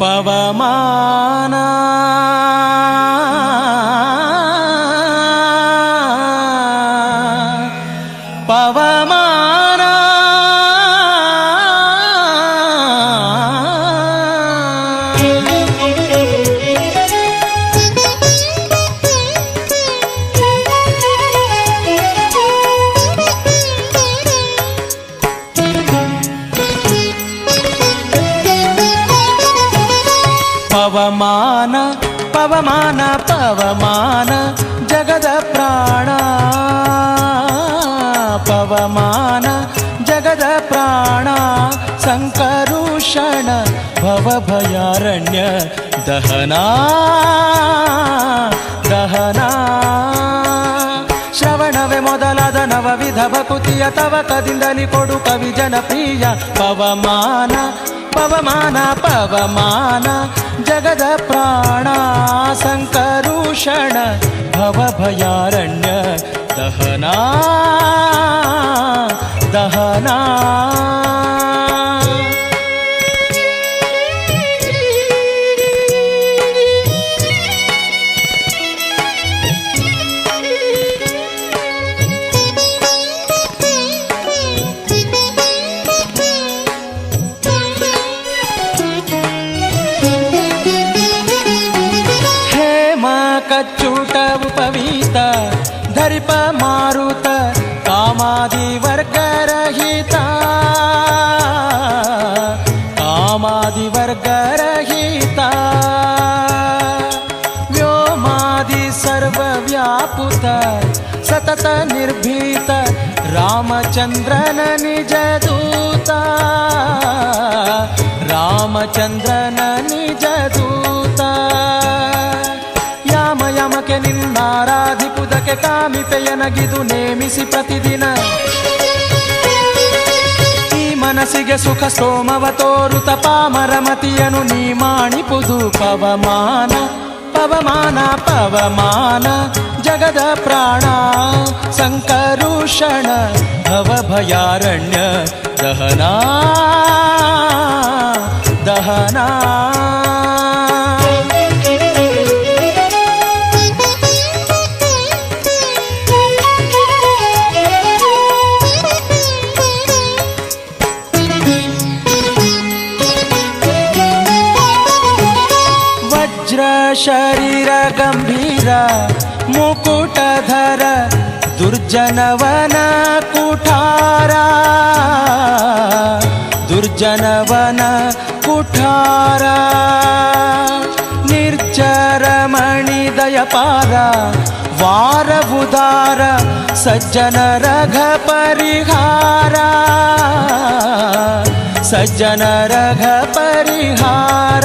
ಪವಮಾನ ಪವಮಾನ पवमान पवमान पवमान जगद प्राण। पवमान जगद प्राण। शङ्करुषण भवभयारण्य दहना दहना। ಶ್ರವಣವೇ ಮೊದಲಾದ ನವವಿಧ ಭಕುತಿಯ ತವಕದಿಂದಲಿ ಕೊಡು ಕವಿ ಜನಪ್ರಿಯ. ಪವಮಾನ ಪವಮಾನ ಪವಮಾನ, ಜಗದ ಪ್ರಾಣ ಸಂಕರುಷಣ ಭವಭಯಾರಣ್ಯ ದಹನ ದಹನ. నృప మారుత కామాది వర్గరహిత కామాది వర్గరహిత వ్యోమాది సర్వవ్యాపుత సతత నిర్భీత రామచంద్రన నిజదూత రామచంద్రన నిజదూత యామ యమక నిన్నారాధ ಕಾಮಿಪೆಯನಗಿದು ನೇಮಿಸಿ ಪ್ರತಿದಿನ. ಈ ಮನಸ್ಸಿಗೆ ಸುಖ ಸೋಮವ ತೋರುತ ಪಾಮರಮತಿಯನು ನೀ ಮಾಣಿಪುದು ಪವಮಾನ ಪವಮಾನ ಪವಮಾನ, ಜಗದ ಪ್ರಾಣ, ಸಂಕರುಷಣ, ಭವಭಯಾರಣ್ಯ, ದಹನಾ, ದಹನ. ವಜ್ರ ಶರೀರ ಗಂಭೀರ ಮುಕುಟಧರ ದುರ್ಜನವನ ಕುಠಾರ. ದುರ್ಜನವನ ಕುಠಾರ. ನಿರ್ಜರ ಮಣಿದಯಪಾರ ವಾರವುದಾರ ಸಜ್ಜನ ರಘ ಪರಿಹಾರ. ಸಜ್ಜನ ರಘ ಪರಿಹಾರ.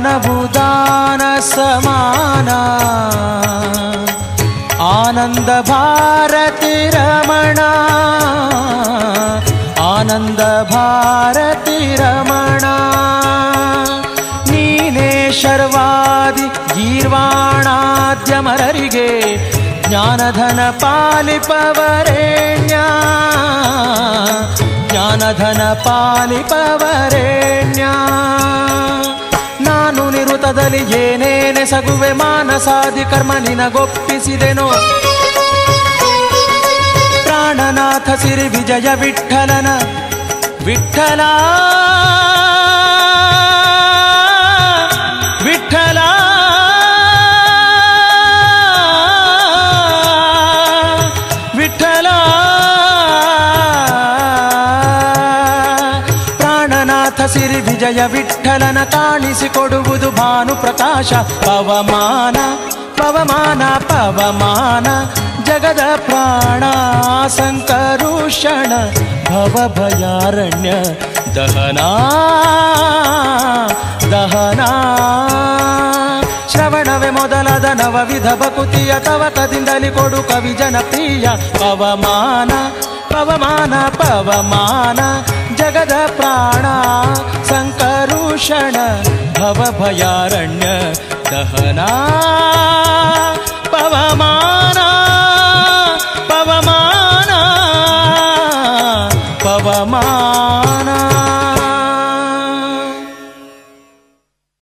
ವ್ಯಾನಭುದಾನ ಸಮಾನ. ಆನಂದ ಭಾರತಿ ರಮಣ. ಆನಂದ ಭಾರತಿ ರಮಣ. ನೀನೇ ಶರ್ವಾದಿ ಗೀರ್ವಾಣಾದ್ಯಮರರಿಗೆ, ಜ್ಞಾನಧನ ಪಾಲಿಪವರೇಣ್ಯ. ಜ್ಞಾನಧನ ಪಾಲಿಪವರೇಣ್ಯ. ನಿರುತದಲ್ಲಿ ಏನೇನೆ ಸಗುವೆ ಮಾನಸಾದಿ ಕರ್ಮ ನಿನಗೊಪ್ಪಿಸಿದೆನೋ? ಪ್ರಾಣನಾಥ ಸಿರಿ ವಿಜಯ ವಿಠಲನ. ವಿಠಲ ವಿಠಲ ವಿಜಯ ವಿಠಲನ ಕಾಣಿಸಿಕೊಡುವುದು ಭಾನು ಪ್ರಕಾಶ ಪವಮಾನ ಪವಮಾನ ಪವಮಾನ, ಜಗದ ಪ್ರಾಣ, ಸಂಕರುಷಣ ಭವ ಭಯಾರಣ್ಯ ದಹನಾ ದಹನಾ. ಶ್ರವಣವೇ ಮೊದಲಾದ ನವವಿಧ ಬಕುತಿಯ ತವಕದಿಂದಲಿ ಕೊಡು ಕವಿ ಜನಪ್ರಿಯ. ಪವಮಾನ ಪವಮಾನ ಪವಮಾನ जगदपाणा सङ्करूषण भवभयारण्य दहना पवमा